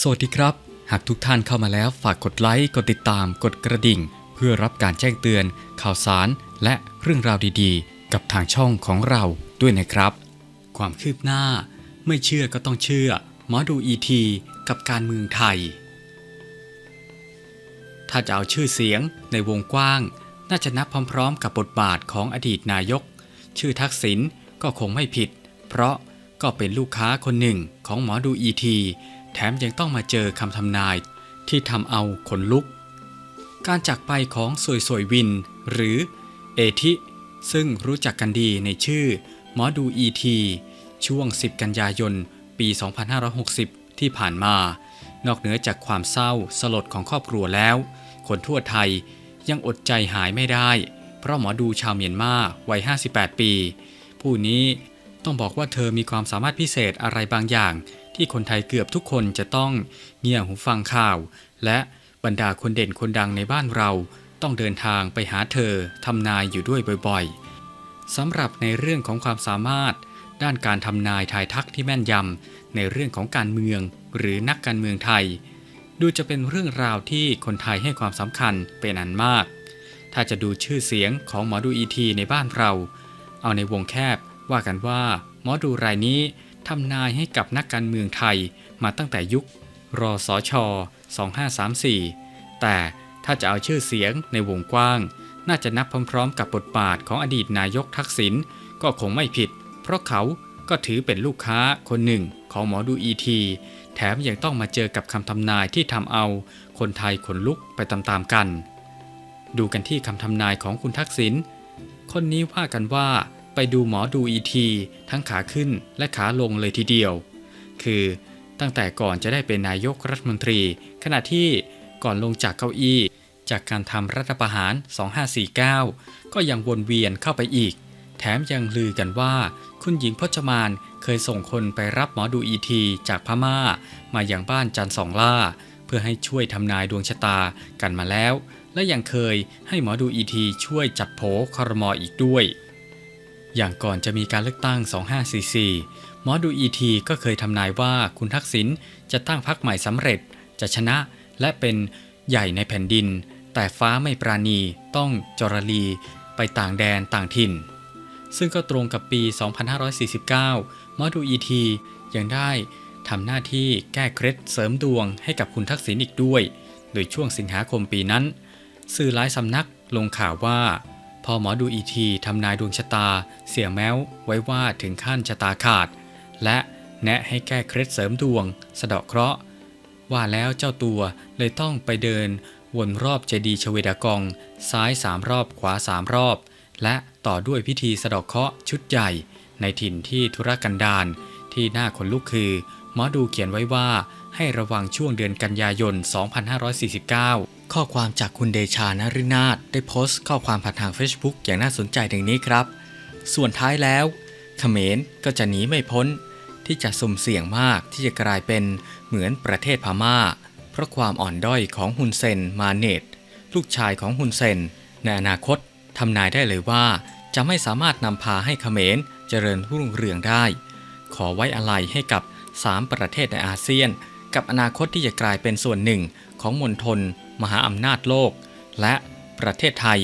สวัสดีครับ หากทุกท่านเข้ามาแล้วฝากกดไลค์ กดติดตาม กดกระดิ่ง เพื่อรับการแจ้งเตือน ข่าวสาร และเรื่องราวดีๆ กับทางช่องของเราด้วยนะครับ ความคืบหน้า ไม่เชื่อก็ต้องเชื่อ หมอดูอีทีกับการเมืองไทย ถ้าจะเอาชื่อเสียงในวงกว้าง น่าจะนับพร้อมๆ กับบทบาทของอดีตนายก ชื่อทักษิณก็คงไม่ผิด เพราะก็เป็นลูกค้าคนหนึ่งของหมอดูอีที แถมยังต้องมาเจอคำทำนายที่ทำเอาขนลุก การจากไปของสวยสวยวิน หรือเอทิซึ่งรู้จักกันดีในชื่อ หมอดูอีทีช่วง 10 กันยายน ปี 2560 ที่ผ่านมา นอกเหนือจากความเศร้าสลดของครอบครัวแล้ว คนทั่วไทยยังอดใจหายไม่ได้ เพราะหมอดูชาวเมียนมาวัย 58 ปี ผู้นี้ ต้องบอกว่าเธอมีความสามารถพิเศษอะไรบางอย่าง ที่คนไทยเกือบทุกคนจะต้องเงี่ยหูฟังข่าว และบรรดาคนเด่นคนดังในบ้านเรา ต้องเดินทางไปหาเธอทำนายอยู่ด้วยบ่อยๆสำหรับในเรื่องของความสามารถ ด้านการทำนายทายทักที่แม่นยำในเรื่องของการเมืองหรือนักการเมืองไทย ดูจะเป็นเรื่องราวที่คนไทยให้ความสำคัญเป็นอันมาก ถ้าจะดูชื่อเสียงของหมอดูอีทีในบ้านเรา เอาในวงแคบ ว่ากันว่าหมอดูรายนี้ทำนายให้กับนักการเมืองไทยมาตั้งแต่ยุครอสช 2534 แต่ถ้าจะเอาชื่อเสียงในวงกว้าง น่าจะนับพร้อมๆ กับบทบาทของอดีตนายกทักษิณก็คงไม่ผิด เพราะเขาก็ถือเป็นลูกค้าคนหนึ่งของหมอดูอีที แถมยังต้องมาเจอกับคำทำนายที่ทำเอาคนไทยขนลุกไปตามๆกัน ดูกันที่คำทำนายของคุณทักษิณคนนี้ว่ากันว่า ไปดูหมอดูอีทีทั้งขาขึ้นและขาลงเลยทีเดียว คือตั้งแต่ก่อนจะได้เป็นนายกรัฐมนตรี ขณะที่ก่อนลงจากเก้าอี้ จากการทำรัฐประหาร 2549 ก็ยังวนเวียนเข้าไปอีก แถมยังลือกันว่า คุณหญิงพจมานเคยส่งคนไปรับหมอดูอีทีจากพม่า มาอย่างบ้านจันสองล่า เพื่อให้ช่วยทำนายดวงชะตากันมาแล้ว และยังเคยให้หมอดูอีทีช่วยจัดโผคอรมออีกด้วย อย่างก่อนจะมีการเลือกตั้ง 2544 หมอดูอีทีก็เคยทำนายว่าคุณทักษิณจะตั้งพรรคใหม่สำเร็จ จะชนะและเป็นใหญ่ในแผ่นดิน แต่ฟ้าไม่ปราณีต้องจรลีไปต่างแดนต่างถิ่น ซึ่งก็ตรงกับปี 2549 หมอดูอีทียังได้ทำหน้าที่แก้เคล็ดเสริมดวงให้กับคุณทักษิณอีกด้วย โดยช่วงสิงหาคมปีนั้น สื่อหลายสำนักลงข่าวว่า พอหมอดูอีทีทำนายดวงชะตา เสี่ยแม้ว ไว้ว่าถึงขั้นชะตาขาด และแนะให้แก้เคล็ดเสริมดวง สะเดาะเคราะห์ ว่าแล้วเจ้าตัวเลยต้องไปเดิน วนรอบเจดีย์ชเวดากอง ซ้ายสามรอบขวาสามรอบ และต่อด้วยพิธีสะเดาะเคราะห์ชุดใหญ่ ในถิ่นที่ธุรกันดารที่น่าขนลุกคือหมอดูเขียนไว้ว่าให้ระวังช่วงเดือนกันยายน 2549 ข้อความจากคุณเดชานฤนาถได้โพสต์ข้อความผ่านทาง Facebook อย่างน่าสนใจดังนี้ครับ ส่วนท้ายแล้วเขมรก็จะหนีไม่พ้น ที่จะสุ่มเสี่ยงมากที่จะกลายเป็นเหมือนประเทศพม่า เพราะความอ่อนด้อยของฮุนเซนมาเนตลูกชายของฮุนเซน ในอนาคตทำนายได้เลยว่า จะไม่สามารถนำพาให้เขมรเจริญรุ่งเรืองได้ ขอไว้อะไรให้กับ 3 ประเทศในอาเซียน กับอนาคตที่จะกลายเป็นส่วนหนึ่ง ของมณฑลมหาอำนาจโลก และประเทศไทย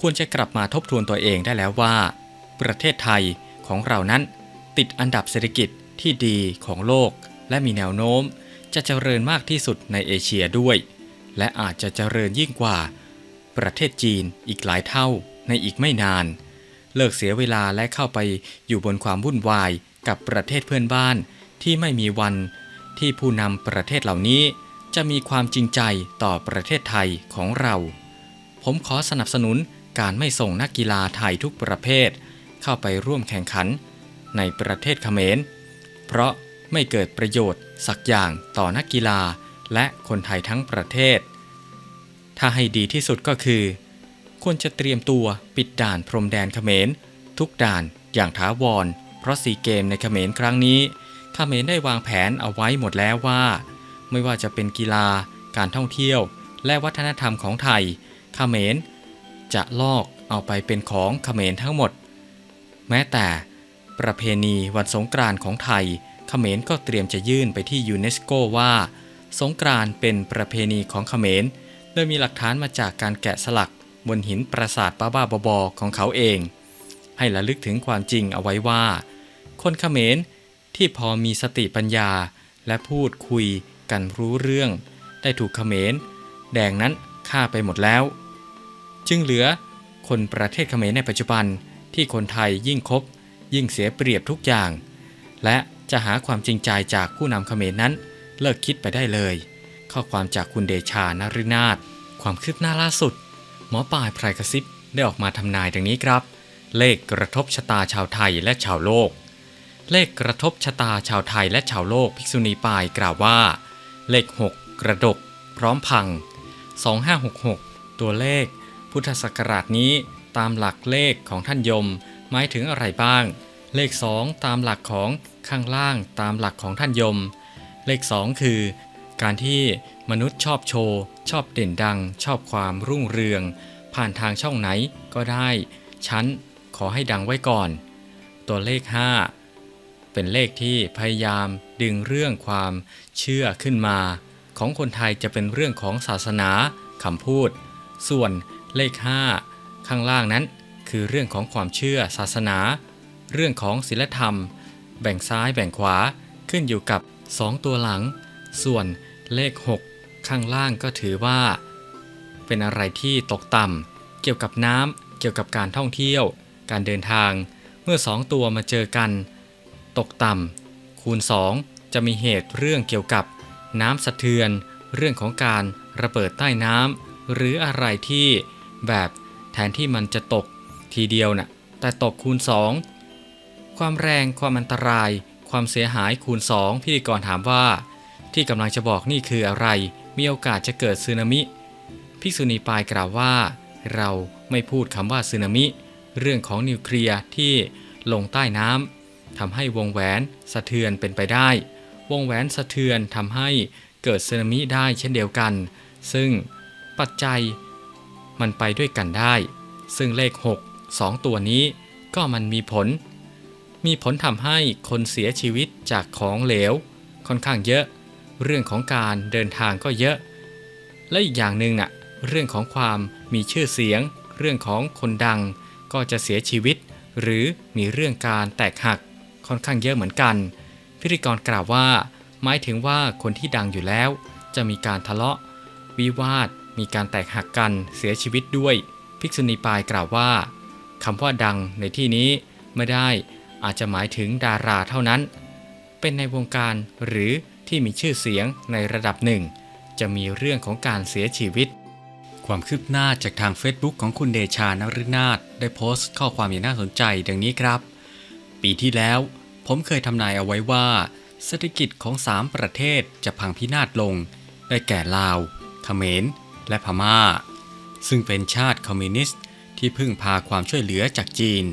ควรจะกลับมาทบทวนตัวเองได้แล้วว่า ประเทศไทยของเรานั้น ติดอันดับเศรษฐกิจที่ดีของโลก และมีแนวโน้ม จะเจริญมากที่สุดในเอเชียด้วย และอาจจะเจริญยิ่งกว่า ประเทศจีนอีกหลายเท่าในอีกไม่นาน เลิกเสียเวลาและเข้าไปอยู่บนความวุ่นวายกับประเทศเพื่อนบ้านที่ไม่มีวันที่ผู้นำประเทศเหล่านี้ จะมีความจริงใจต่อประเทศไทยของเรา ผมขอสนับสนุนการไม่ส่งนักกีฬาไทยทุกประเภท เข้าไปร่วมแข่งขัน ในประเทศเขมร เพราะไม่เกิดประโยชน์สักอย่างต่อนักกีฬาและคนไทยทั้งประเทศ ถ้าให้ดีที่สุดก็คือ ควรจะเตรียมตัวปิดด่านพรมแดนเขมร ทุกด่านอย่างถาวร เพราะซีเกมในเขมรครั้งนี้เขมรได้วางแผนเอาไว้หมดแล้วว่า ไม่ว่าจะเป็นกีฬา การท่องเที่ยว และวัฒนธรรมของไทยขเขมรจะลอกเอาไปเป็นของขเขมรทั้งหมด แม้แต่ประเพณีวันสงกรานต์ของไทยขเขมรก็เตรียมจะยื่นไปที่ยูเนสโกว่า สงกรานต์เป็นประเพณีของขเขมรโดยมีหลักฐานมาจากการแกะสลักบนหินปราสาทป่าบ้าๆบอของเขาเอง ให้ระลึกถึงความจริงเอาไว้ว่า คนขเขมรที่พอมีสติปัญญาและพูดคุย กันรู้เรื่อง ได้ถูกเขมร แดงนั้นฆ่าไปหมดแล้ว จึงเหลือคนประเทศเขมรในปัจจุบันที่คนไทยยิ่งคบ ยิ่งเสียเปรียบทุกอย่าง และจะหาความจริงใจจากผู้นำเขมรนั้น เลิกคิดไปได้เลย ข้อความจากคุณเดชานารินาถความคืบหน้าล่าสุด หมอปลายไพรกระซิบได้ออกมาทำนายดังนี้ครับ เลขกระทบชะตาชาวไทยและชาวโลก เลขกระทบชะตาชาวไทยและชาวโลก ภิกษุณีปายกล่าวว่า เลข 6 กระดก พร้อมพัง 2566 ตัวเลข พุทธศักราชนี้ตามหลักเลขของท่านยม หมายถึงอะไรบ้าง เลข 2 ตามหลักของข้างล่างตามหลักของท่านยม เลข 2 คือ การที่มนุษย์ชอบโชว์ ชอบเด่นดัง ชอบความรุ่งเรือง ผ่านทางช่องไหนก็ได้ฉันขอให้ดังไว้ก่อน ตัวเลข 5 เป็นเลขที่พยายามดึงเรื่องความเชื่อขึ้นมา ของคนไทยจะเป็นเรื่องของศาสนาคำพูด ส่วนเลข 5 ข้างล่างนั้น คือเรื่องของความเชื่อศาสนา เรื่องของศีลธรรม แบ่งซ้ายแบ่งขวาขึ้นอยู่กับ 2 ตัวหลัง ส่วนเลข 6 ข้างล่างก็ถือว่า เป็นอะไรที่ตกต่ำเกี่ยวกับน้ำเกี่ยวกับการท่องเที่ยว การเดินทาง เมื่อ2ตัวมาเจอกัน ตกต่ำคูณ 2 จะมีเหตุเรื่องเกี่ยวกับน้ำสะเทือน เรื่องของการระเบิดใต้น้ำหรืออะไรที่แบบแทนที่มันจะตกทีเดียวน่ะแต่ตกคูณ 2 ความแรงความอันตราย ความเสียหายคูณ 2 พิธีกรถามว่า ที่กำลังจะบอกนี่คืออะไร มีโอกาสจะเกิดสึนามิภิกษุณีปายกล่าวว่า เราไม่พูดคำว่าสึนามิ เรื่องของนิวเคลียร์ที่ลงใต้น้ำ ทำให้วงแหวนสะเทือนเป็นไปได้ วงแหวนสะเทือนทำให้เกิดสึนามิได้เช่นเดียวกัน ซึ่งปัจจัยมันไปด้วยกันได้ ซึ่งเลข 6 2 ตัวนี้ก็มันมีผล มีผลทำให้คนเสียชีวิตจากของเหลว ค่อนข้างเยอะ เรื่องของการเดินทางก็เยอะ และอีกอย่างหนึ่งน่ะเรื่องของความมีชื่อเสียง เรื่องของคนดังก็จะเสียชีวิต หรือมีเรื่องการแตกหัก ค่อนข้างเยอะเหมือนกัน พิธีกรกล่าวว่า หมายถึงว่าคนที่ดังอยู่แล้ว จะมีการทะเลาะ วิวาท มีการแตกหักกันเสียชีวิตด้วย ภิกษุณีปายกล่าวว่าคำว่าดังในที่นี้ไม่ได้อาจจะหมายถึงดาราเท่านั้น เป็นในวงการหรือที่มีชื่อเสียงในระดับหนึ่ง จะมีเรื่องของการเสียชีวิต ความคืบหน้าจากทาง Facebook ของคุณเดชานฤนาถได้โพสต์ข้อความอย่างน่าสนใจดังนี้ครับ ปีที่แล้ว ผมเคยทำนายเอาไว้ว่า เศรษฐกิจของ3ประเทศจะพังพินาศลง ได้แก่ลาวเขมร และพม่า ซึ่งเป็นชาติคอมมิวนิสต์ที่พึ่งพาความช่วยเหลือจากจีน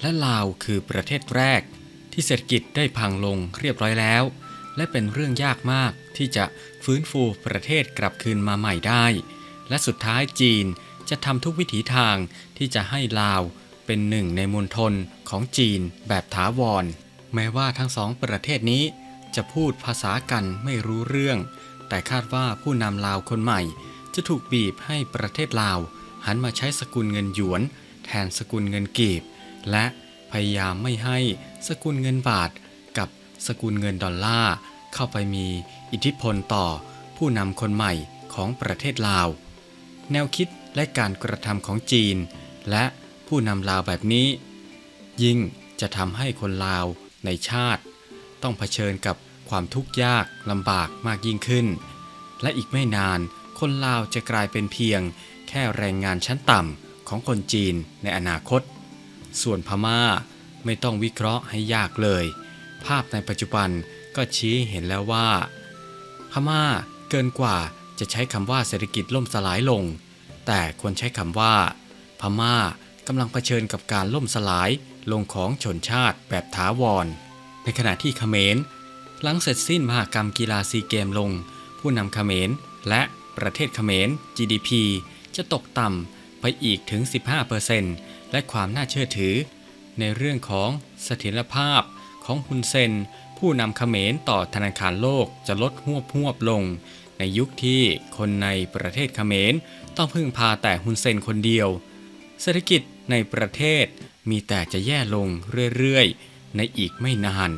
และลาวคือประเทศแรก ที่เศรษฐกิจได้พังลงเรียบร้อยแล้ว และเป็นเรื่องยากมากที่จะฟื้นฟูประเทศกลับคืนมาใหม่ได้ และสุดท้ายจีนจะทำทุกวิถีทางที่จะให้ลาว เป็นหนึ่งในมณฑลของจีนแบบถาวร แม้ว่าทั้งสองประเทศนี้จะพูดภาษากันไม่รู้เรื่อง แต่คาดว่าผู้นำลาวคนใหม่ จะถูกบีบให้ประเทศลาว หันมาใช้สกุลเงินหยวน แทนสกุลเงินกีบ และพยายามไม่ให้สกุลเงินบาท กับสกุลเงินดอลลาร์เข้าไปมีอิทธิพลต่อผู้นำคนใหม่ของประเทศลาว แนวคิดและการกระทำของจีน และ ผู้นำลาวแบบนี้ ยิ่งจะทำให้คนลาวในชาติ ต้องเผชิญกับความทุกข์ยากลำบากมากยิ่งขึ้น และอีกไม่นานคนลาวจะกลายเป็นเพียง แค่แรงงานชั้นต่ำของคนจีนในอนาคต ส่วนพม่าไม่ต้องวิเคราะห์ให้ยากเลย ภาพในปัจจุบันก็ชี้เห็นแล้วว่า พม่าเกินกว่าจะใช้คำว่าเศรษฐกิจล่มสลายลง แต่ควรใช้คำว่า พม่า กำลังเผชิญกับการล่มสลายลงของชนชาติแบบถาวร ในขณะที่เขมร หลังเสร็จสิ้นมหากรรมกีฬาซีเกมลง ผู้นำเขมร และประเทศเขมร GDP จะตกต่ำไปอีกถึง 15%และความน่าเชื่อถือ ในเรื่องของเสถียรภาพของฮุนเซน ผู้ผู้นำเขมรต่อธนาคารโลกจะลดหวบหวบลง ในยุคที่คนในประเทศเขมรต้องพึ่งพาแต่ฮุนเซนคนเดียว เศรษฐกิจในประเทศมีแต่จะแย่ลงเรื่อยๆ ในอีกไม่นาน